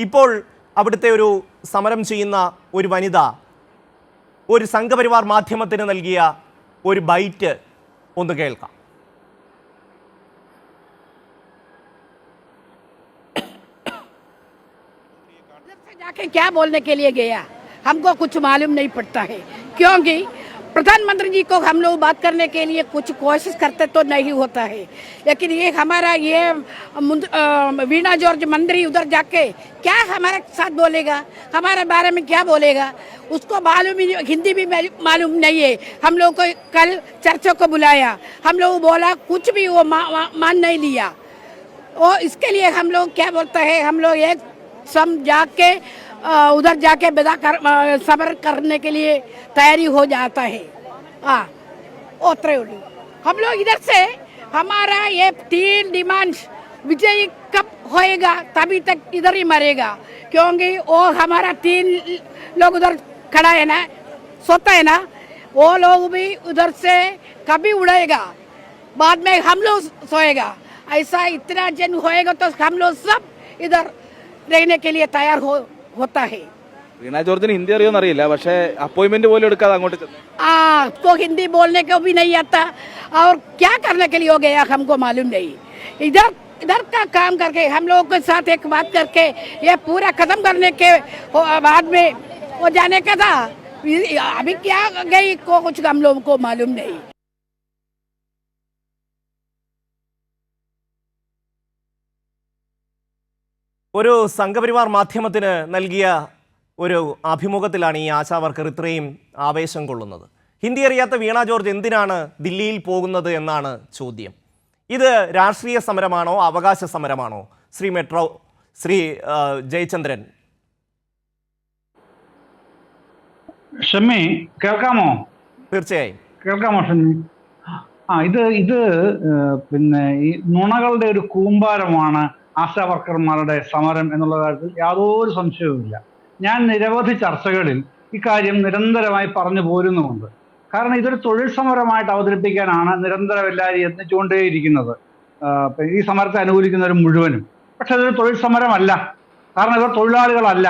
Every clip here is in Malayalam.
ഇപ്പോൾ അവിടുത്തെ ഒരു സമരം ചെയ്യുന്ന ഒരു വനിത ഒരു സംഘപരിവാർ മാധ്യമത്തിന് നൽകിയ ഒരു ബൈറ്റ് ഒന്ന് കേൾക്കാം उधर से जाके क्या बोलने के लिए गया हमको कुछ मालूम नहीं पड़ता है क्योंकि प्रधानमंत्री जी को हम लोग बात करने के लिए कुछ कोशिश करते तो नहीं होता है। लेकिन ये हमारा ये वीणा जॉर्ज मंत्री उधर जाके क्या हमारे साथ बोलेगा? हमारे बारे में क्या बोलेगा? उसको मालूम ही हिंदी भी मालूम- नहीं है। हम लोग को कल चर्चा को बुलाया। हम लोग बोला कुछ भी वो मा, मा, मान नहीं लिया। और इसके लिए हम लोग क्या बोलते हैं? हम लोग एक सम जाके उधर जाके विदा कर सबर करने के लिए तैयारी हो जाता है। हाँ उड़ी हम लोग इधर से, हमारा ये तीन डिमांड, विजयी कब होएगा, तभी तक इधर ही मरेगा। क्योंकि वो हमारा तीन लोग उधर खड़ा है ना, सोता है ना, वो लोग भी उधर से कभी उड़ेगा। बाद में हम लोग सोएगा। ऐसा इतना जन होएगा तो हम लोग सब इधर रहने के लिए तैयार हो होता है വീണ ജോർജിന് ഹിന്ദി അറിയുമെന്ന് അറിയില്ല പക്ഷേ അപ്പോയിന്റ്മെന്റ് പോലും എടുക്കാതെ അങ്ങോട്ട് ചെന്നു आ, उसको हिंदी बोलने को भी नहीं आता और क्या करने के लिए हो गया हमको मालूम नहीं इधर इधर का काम करके हम लोगों के साथ एक बात करके ये पूरा खत्म करने के हो- बाद में वो जाने का था अभी क्या गई को कुछ हम लोगों को मालूम नहीं ഒരു സംഘപരിവാർ മാധ്യമത്തിന് നൽകിയ ഒരു അഭിമുഖത്തിലാണ് ഈ ആശാവർക്കർ ഇത്രയും ആവേശം കൊള്ളുന്നത്. ഹിന്ദി അറിയാത്ത വീണ ജോർജ് എന്തിനാണ് ദില്ലിയിൽ പോകുന്നത് എന്നാണ് ചോദ്യം. ഇത് രാഷ്ട്രീയ സമരമാണോ അവകാശ സമരമാണോ? ശ്രീ മെട്രോ ശ്രീ ജയചന്ദ്രൻ. ഷമ്മി കേൾക്കാമോ? തീർച്ചയായും. കേൾക്കാമോ ഷമ്മി? ആ ഇത് ഇത് പിന്നെ ഈ നുണകളുടെ ഒരു കൂമ്പാരമാണ് ആശാ വർക്കർമാരുടെ സമരം എന്നുള്ള കാര്യത്തിൽ യാതൊരു സംശയവുമില്ല ഞാൻ നിരവധി ചർച്ചകളിൽ ഇക്കാര്യം നിരന്തരമായി പറഞ്ഞു പോരുന്നുമുണ്ട്. കാരണം ഇതൊരു തൊഴിൽ സമരമായിട്ട് അവതരിപ്പിക്കാനാണ് നിരന്തരം എല്ലാവരും യത്നിച്ചുകൊണ്ടേയിരിക്കുന്നത് ഈ സമരത്തെ അനുകൂലിക്കുന്നവർ മുഴുവനും. പക്ഷെ അതൊരു തൊഴിൽ സമരമല്ല. കാരണം ഇവർ തൊഴിലാളികളല്ല.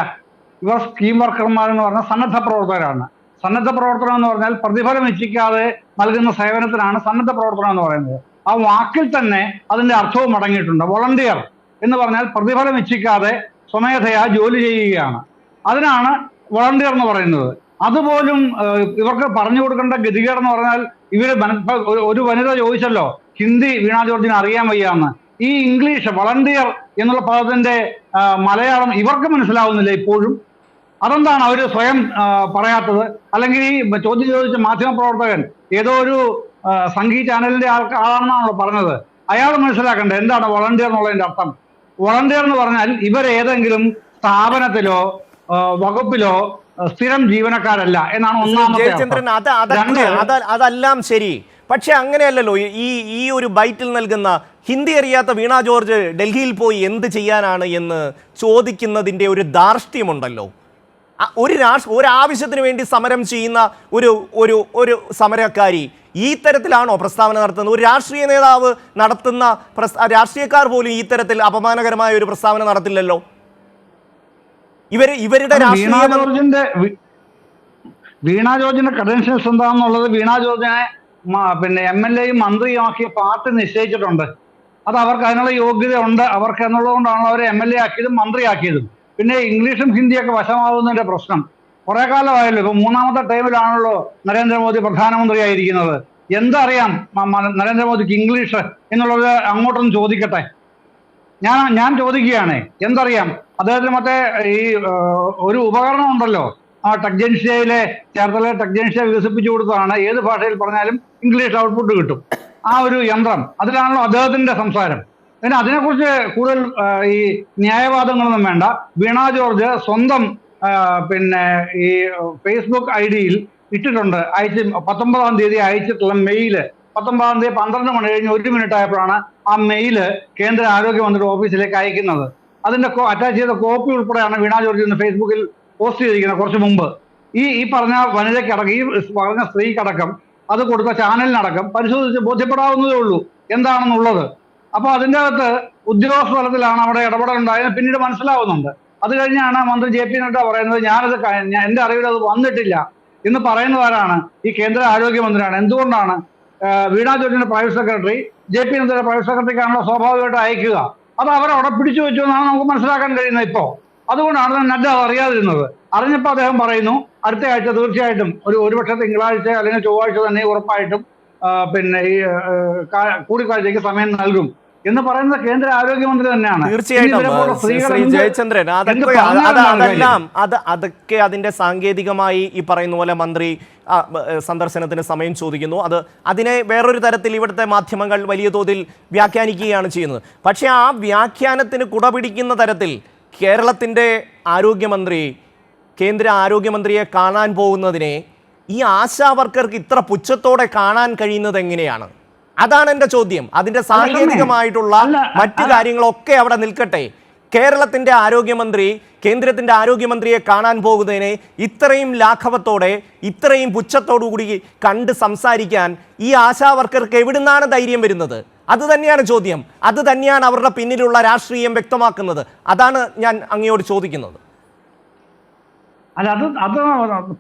ഇവർ സ്കീം വർക്കർമാരെന്ന് പറഞ്ഞാൽ സന്നദ്ധ പ്രവർത്തകരാണ് സന്നദ്ധ പ്രവർത്തനം എന്ന് പറഞ്ഞാൽ പ്രതിഫലം ഇച്ഛിക്കാതെ നൽകുന്ന സേവനത്തിനാണ് സന്നദ്ധ പ്രവർത്തനം എന്ന് പറയുന്നത്. ആ വാക്കിൽ തന്നെ അതിന്റെ അർത്ഥവും അടങ്ങിയിട്ടുണ്ട്. വോളണ്ടിയർ. എന്ന് പറഞ്ഞാൽ പ്രതിഫലം ഇച്ഛിക്കാതെ സ്വമേധയാ ജോലി ചെയ്യുകയാണ്. അതിനാണ് വളണ്ടിയർ എന്ന് പറയുന്നത്. അതുപോലും ഇവർക്ക് പറഞ്ഞു കൊടുക്കേണ്ട ഗതികേടെന്ന് പറഞ്ഞാൽ ഇവർ ഒരു- വനിത ചോദിച്ചല്ലോ ഹിന്ദി വീണ ജോർജിന് അറിയാൻ വയ്യാന്ന്. ഈ ഇംഗ്ലീഷ് വളണ്ടിയർ എന്നുള്ള പദത്തിന്റെ മലയാളം ഇവർക്ക് മനസ്സിലാവുന്നില്ല ഇപ്പോഴും. അതെന്താണ് അവർ സ്വയം പറയാത്തത്? അല്ലെങ്കിൽ ഈ ചോദ്യം ചോദിച്ച മാധ്യമപ്രവർത്തകൻ ഏതോ ഒരു സംഗീത ചാനലിന്റെ ആൾക്ക് ആളാണെന്നാണല്ലോ പറഞ്ഞത്. അയാൾ മനസ്സിലാക്കണ്ടേ? എന്താണ് വളണ്ടിയർ എന്നുള്ളതിന്റെ അർത്ഥം? വളണ്ടിയർ എന്ന് പറഞ്ഞാൽ ഇവർ ഏതെങ്കിലും സ്ഥാപനത്തിലോ വകുപ്പിലോ സ്ഥിരം ജീവനക്കാരല്ല എന്നാണ് ഒന്നാമത്തെ അതെല്ലാം ശരി. പക്ഷെ അങ്ങനെയല്ലല്ലോ ഈ ഈ ഒരു ബൈറ്റിൽ നൽകുന്ന ഹിന്ദി അറിയാത്ത വീണ ജോർജ് ഡൽഹിയിൽ പോയി എന്ത് ചെയ്യാനാണ് എന്ന് ചോദിക്കുന്നതിന്റെ ഒരു ധാർഷ്ട്യമുണ്ടല്ലോ. ഒരു രാഷ്ട്ര ഒരാവശ്യത്തിന് വേണ്ടി സമരം ചെയ്യുന്ന ഒരു ഒരു ഒരു സമരക്കാരി ഈ തരത്തിലാണോ പ്രസ്താവന നടത്തുന്നത്? ഒരു രാഷ്ട്രീയ നേതാവ് നടത്തുന്ന രാഷ്ട്രീയക്കാർ പോലും ഈ തരത്തിൽ അപമാനകരമായ ഒരു പ്രസ്താവന നടത്തില്ലല്ലോ? ഇവർ ഇവരുടെ വീണ രാഷ്ട്രീയ ജോർജിന്റെ വി- വീണ ജോർജിന്റെ ക്രെഡൻഷ്യൽസ് എന്താണെന്നുള്ളത് വീണ ജോർജിനെ പിന്നെ എം എൽ എയും മന്ത്രിയും ആക്കിയ പാർട്ടി നിശ്ചയിച്ചിട്ടുണ്ട്. അത് അവർക്ക് അതിനുള്ള യോഗ്യത ഉണ്ട് അവർക്ക് എന്നുള്ളതുകൊണ്ടാണ് അവരെ എം എൽ എ ആക്കിയതും മന്ത്രിയാക്കിയതും. പിന്നെ ഇംഗ്ലീഷും ഹിന്ദിയൊക്കെ വശമാവുന്നതിന്റെ പ്രശ്നം. കുറെ കാലമായല്ലോ. ഇപ്പൊ മൂന്നാമത്തെ ടൈമിലാണല്ലോ നരേന്ദ്രമോദി പ്രധാനമന്ത്രിയായിരിക്കുന്നത്. എന്തറിയാം മ- മ- നരേന്ദ്രമോദിക്ക് ഇംഗ്ലീഷ് എന്നുള്ളത് അങ്ങോട്ടൊന്ന് ചോദിക്കട്ടെ. ഞാൻ ഞാൻ ചോദിക്കുകയാണ്. എന്തറിയാം? അദ്ദേഹത്തിന് മറ്റേ ഈ ഒരു ഉപകരണം ഉണ്ടല്ലോ. ആ ടെക്ജൻഷ്യയിലെ ചേർത്തല ടെക്ജൻഷ്യ വികസിപ്പിച്ചു കൊടുത്തതാണ്. ഏത് ഭാഷയിൽ പറഞ്ഞാലും ഇംഗ്ലീഷ് ഔട്ട്പുട്ട് കിട്ടും. ആ ഒരു യന്ത്രം. അതിലാണല്ലോ അദ്ദേഹത്തിന്റെ സംസാരം. പിന്നെ അതിനെക്കുറിച്ച് കൂടുതൽ ഈ ന്യായവാദങ്ങളൊന്നും വേണ്ട. വീണ ജോർജ് സ്വന്തം പിന്നെ ഈ ഫേസ്ബുക്ക് ഐ ഡിയിൽ ഇട്ടിട്ടുണ്ട്. അയച്ച് പത്തൊമ്പതാം തീയതി അയച്ചിട്ടുള്ള മെയിൽ. പത്തൊമ്പതാം തീയതി പന്ത്രണ്ട് മണി കഴിഞ്ഞ് ഒരു മിനിറ്റ് ആയപ്പോഴാണ് ആ മെയിൽ കേന്ദ്ര ആരോഗ്യമന്ത്രി ഓഫീസിലേക്ക് അയക്കുന്നത്. അതിന്റെ അറ്റാച്ച് ചെയ്ത കോപ്പി ഉൾപ്പെടെയാണ് വീണ ജോർജ് ഇന്ന് ഫേസ്ബുക്കിൽ പോസ്റ്റ് ചെയ്തിരിക്കുന്നത് കുറച്ച് മുമ്പ്. ഈ ഈ പറഞ്ഞ വനിതയ്ക്കടക്കം ഈ പറഞ്ഞ സ്ത്രീക്കടക്കം അത് കൊടുത്ത ചാനലിനടക്കം പരിശോധിച്ച് ബോധ്യപ്പെടാവുന്നതേ ഉള്ളൂ എന്താണെന്നുള്ളത്. അപ്പോൾ അതിന്റെ അകത്ത് ഉദ്യോഗസ്ഥ തലത്തിലാണ് അവിടെ ഇടപെടലുണ്ടായത്. പിന്നീട് മനസ്സിലാവുന്നുണ്ട്. അത് കഴിഞ്ഞാണ് മന്ത്രി ജെ പി നഡ്ഡ പറയുന്നത് ഞാനത് എന്റെ അറിവിൽ അത് വന്നിട്ടില്ല എന്ന് പറയുന്നവരാണ് ഈ കേന്ദ്ര ആരോഗ്യമന്ത്രിയാണ്. എന്തുകൊണ്ടാണ്? വീണാ ജോർജിന്റെ പ്രൈവറ്റ് സെക്രട്ടറി ജെ പി നദ്ദയുടെ പ്രൈവറ്റ് സെക്രട്ടറിക്കാണല്ലോ സ്വാഭാവികമായിട്ട് അയക്കുക. അത് അവരവിടെ പിടിച്ചു വെച്ചു എന്നാണ് നമുക്ക് മനസ്സിലാക്കാൻ കഴിയുന്നത് ഇപ്പോ അതുകൊണ്ടാണ് നഡ്ഡ അത് അറിയാതിരുന്നത്. അറിഞ്ഞപ്പോൾ അദ്ദേഹം പറയുന്നു അടുത്ത ആഴ്ച തീർച്ചയായിട്ടും ഒരു ഒരുപക്ഷെ തിങ്കളാഴ്ച അല്ലെങ്കിൽ ചൊവ്വാഴ്ച തന്നെ ഉറപ്പായിട്ടും പിന്നെ ഈ കൂടിക്കാഴ്ചയ്ക്ക് സമയം നൽകും. എന്ന് പറയുന്നത് കേന്ദ്ര ആരോഗ്യമന്ത്രി തന്നെയാണ്. തീർച്ചയായിട്ടും. ജയചന്ദ്രൻ അതൊക്കെ അതെല്ലാം അത് അതൊക്കെ അതിന്റെ സാങ്കേതികമായി ഈ പറയുന്ന പോലെ മന്ത്രി സന്ദർശനത്തിന് സമയം ചോദിക്കുന്നു. അത് അതിനെ വേറൊരു തരത്തിൽ ഇവിടുത്തെ മാധ്യമങ്ങൾ വലിയ തോതിൽ വ്യാഖ്യാനിക്കുകയാണ് ചെയ്യുന്നത്. പക്ഷേ ആ വ്യാഖ്യാനത്തിന് കുടപിടിക്കുന്ന തരത്തിൽ കേരളത്തിന്റെ ആരോഗ്യമന്ത്രി കേന്ദ്ര ആരോഗ്യമന്ത്രിയെ കാണാൻ പോകുന്നതിനെ ഈ ആശാ വർക്കർക്ക് ഇത്ര പുച്ഛത്തോടെ കാണാൻ കഴിയുന്നത് എങ്ങനെയാണ്? അതാണ് എന്റെ ചോദ്യം. അതിന്റെ സാങ്കേതികമായിട്ടുള്ള മറ്റു കാര്യങ്ങളൊക്കെ അവിടെ നിൽക്കട്ടെ. കേരളത്തിന്റെ ആരോഗ്യമന്ത്രി കേന്ദ്രത്തിന്റെ ആരോഗ്യമന്ത്രിയെ കാണാൻ പോകുന്നതിനെ ഇത്രയും ലാഘവത്തോടെ ഇത്രയും പുച്ഛത്തോടു കൂടി കണ്ട് സംസാരിക്കാൻ ഈ ആശാവർക്കർക്ക് എവിടുന്നാണ് ധൈര്യം വരുന്നത്? അത് തന്നെയാണ് ചോദ്യം. അത് തന്നെയാണ് അവരുടെ പിന്നിലുള്ള രാഷ്ട്രീയം വ്യക്തമാക്കുന്നത്. അതാണ് ഞാൻ അങ്ങയോട് ചോദിക്കുന്നത്. അല്ല അത് അത്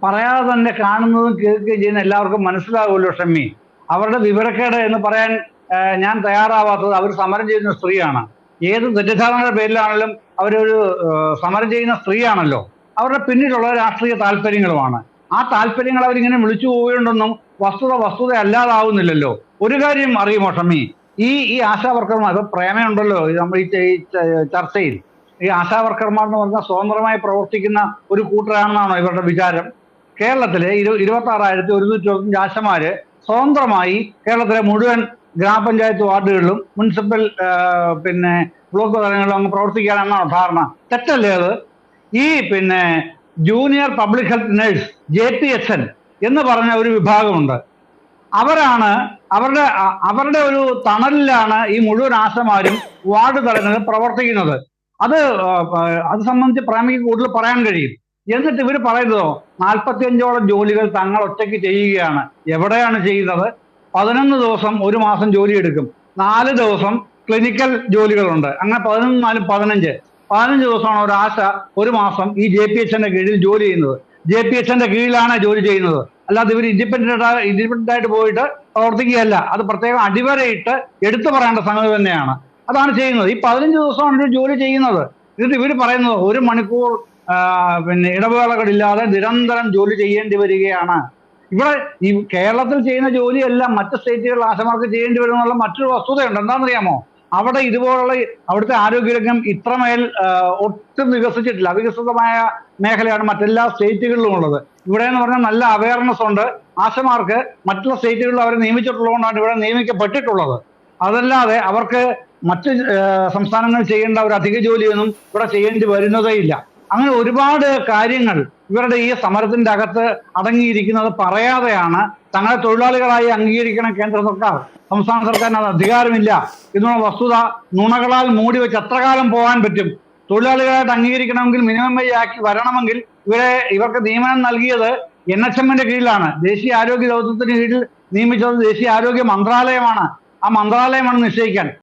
പറയാതെ തന്നെ കാണുന്നതും കേൾക്കുകയും ചെയ്യുന്ന എല്ലാവർക്കും മനസ്സിലാവുമല്ലോ ഷമ്മി. അവരുടെ വിവരക്കേട് എന്ന് പറയാൻ ഞാൻ തയ്യാറാവാത്തത് അവർ സമരം ചെയ്യുന്ന സ്ത്രീയാണ്. ഏത് തെറ്റിദ്ധാരണയുടെ പേരിലാണെങ്കിലും അവരൊരു സമരം ചെയ്യുന്ന സ്ത്രീയാണല്ലോ. അവരുടെ പിന്നിലുള്ള രാഷ്ട്രീയ താല്പര്യങ്ങളുമാണ്. ആ താല്പര്യങ്ങൾ അവരിങ്ങനെ വിളിച്ചു പോവുകയുണ്ടെന്നും വസ്തുത വസ്തുത അല്ലാതാവുന്നില്ലല്ലോ. ഒരു കാര്യം അറിയുമോ ഷമി? ഈ ഈ ആശാ വർക്കർമാർ ഇപ്പൊ പ്രേമയുണ്ടല്ലോ നമ്മൾ ഈ ചർച്ചയിൽ. ഈ ആശാ വർക്കർമാർ എന്ന് പറഞ്ഞാൽ സ്വതന്ത്രമായി പ്രവർത്തിക്കുന്ന ഒരു കൂട്ടരാണെന്നാണോ ഇവരുടെ വിചാരം? കേരളത്തിലെ ഇരു ഇരുപത്തി ആറായിരത്തി ഒരുന്നൂറ്റി ആശമാര് സ്വതന്ത്രമായി കേരളത്തിലെ മുഴുവൻ ഗ്രാമപഞ്ചായത്ത് വാർഡുകളിലും മുനിസിപ്പൽ പിന്നെ ബ്ലോക്ക് തലങ്ങളിലും അങ്ങ് പ്രവർത്തിക്കാനെന്നാണ് ധാരണ. തെറ്റല്ലേ അത്? ഈ പിന്നെ junior public health nurse J P S N എന്ന് പറഞ്ഞ ഒരു വിഭാഗമുണ്ട്. അവരാണ് അവരുടെ അവരുടെ ഒരു തണലിലാണ് ഈ മുഴുവൻ ആശമാരും വാർഡ് തലങ്ങളിൽ പ്രവർത്തിക്കുന്നത്. അത് അത് സംബന്ധിച്ച് പ്രേമിക്ക് കൂടുതൽ പറയാൻ കഴിയും. എന്നിട്ട് ഇവർ പറയുന്നതോ നാൽപ്പത്തിയഞ്ചോളം ജോലികൾ തങ്ങൾ ഒറ്റയ്ക്ക് ചെയ്യുകയാണ്. എവിടെയാണ് ചെയ്യുന്നത്? പതിനൊന്ന് ദിവസം ഒരു മാസം ജോലി എടുക്കും. നാല് ദിവസം ക്ലിനിക്കൽ ജോലികളുണ്ട്. അങ്ങനെ പതിനൊന്ന് നാലും പതിനഞ്ച്. പതിനഞ്ച് ദിവസമാണ് ഒരു ആശ ഒരു മാസം ഈ ജെ പി എച്ചിന്റെ കീഴിൽ ജോലി ചെയ്യുന്നത്. ജെ പി എച്ചിന്റെ കീഴിലാണ് ജോലി ചെയ്യുന്നത്. അല്ലാതെ ഇവർ ഇൻഡിപെൻഡന്റ് ഇൻഡിപെൻഡന്റ് ആയിട്ട് പോയിട്ട് പ്രവർത്തിക്കുകയല്ല. അത് പ്രത്യേകം അടിവരയിട്ട് എടുത്തു പറയേണ്ട സംഗതി തന്നെയാണ്. അതാണ് ചെയ്യുന്നത്. ഈ പതിനഞ്ച് ദിവസമാണ് ഇവർ ജോലി ചെയ്യുന്നത്. എന്നിട്ട് ഇവർ പറയുന്നത് ഒരു മണിക്കൂർ പിന്നെ ഇടവേളകളില്ലാതെ നിരന്തരം ജോലി ചെയ്യേണ്ടി വരികയാണ്. ഇവിടെ ഈ കേരളത്തിൽ ചെയ്യുന്ന ജോലിയെല്ലാം മറ്റ് സ്റ്റേറ്റുകളിൽ ആശമാർക്ക് ചെയ്യേണ്ടി വരും എന്നുള്ള മറ്റൊരു വസ്തുതയുണ്ട്. എന്താണെന്നറിയാമോ? അവിടെ ഇതുപോലുള്ള അവിടുത്തെ ആരോഗ്യരംഗം ഇത്രമേൽ ഒട്ടും വികസിച്ചിട്ടില്ല. അവികസിതമായ മേഖലയാണ് മറ്റെല്ലാ സ്റ്റേറ്റുകളിലും ഉള്ളത് ഇവിടെ എന്ന് പറഞ്ഞാൽ നല്ല അവയർനെസ് ഉണ്ട്. ആശമാർക്ക് മറ്റുള്ള സ്റ്റേറ്റുകളിൽ അവരെ നിയമിച്ചിട്ടുള്ളതുകൊണ്ടാണ് ഇവിടെ നിയമിക്കപ്പെട്ടിട്ടുള്ളത്. അതല്ലാതെ അവർക്ക് മറ്റ് സംസ്ഥാനങ്ങൾ ചെയ്യേണ്ട ഒരു അധിക ജോലിയൊന്നും ഇവിടെ ചെയ്യേണ്ടി വരുന്നതേ ഇല്ല അങ്ങനെ ഒരുപാട് കാര്യങ്ങൾ ഇവരുടെ ഈ സമരത്തിന്റെ അകത്ത് അടങ്ങിയിരിക്കുന്നത് പറയാതെയാണ് തങ്ങളെ തൊഴിലാളികളായി അംഗീകരിക്കണം കേന്ദ്ര സർക്കാർ. സംസ്ഥാന സർക്കാരിന് അത് അധികാരമില്ല. എന്നുള്ള വസ്തുത നുണകളാൽ മൂടി വെച്ച് എത്ര കാലം പോകാൻ പറ്റും? തൊഴിലാളികളായിട്ട് അംഗീകരിക്കണമെങ്കിൽ മിനിമം വേജ് ആക്കി വരണമെങ്കിൽ ഇവരെ ഇവർക്ക് നിയമനം നൽകിയത് എൻ എച്ച് എമ്മിന്റെ കീഴിലാണ്. ദേശീയ ആരോഗ്യ ദൗത്യത്തിന് കീഴിൽ നിയമിച്ചത് ദേശീയ ആരോഗ്യ മന്ത്രാലയമാണ്. ആ മന്ത്രാലയമാണ് നിശ്ചയിക്കാൻ.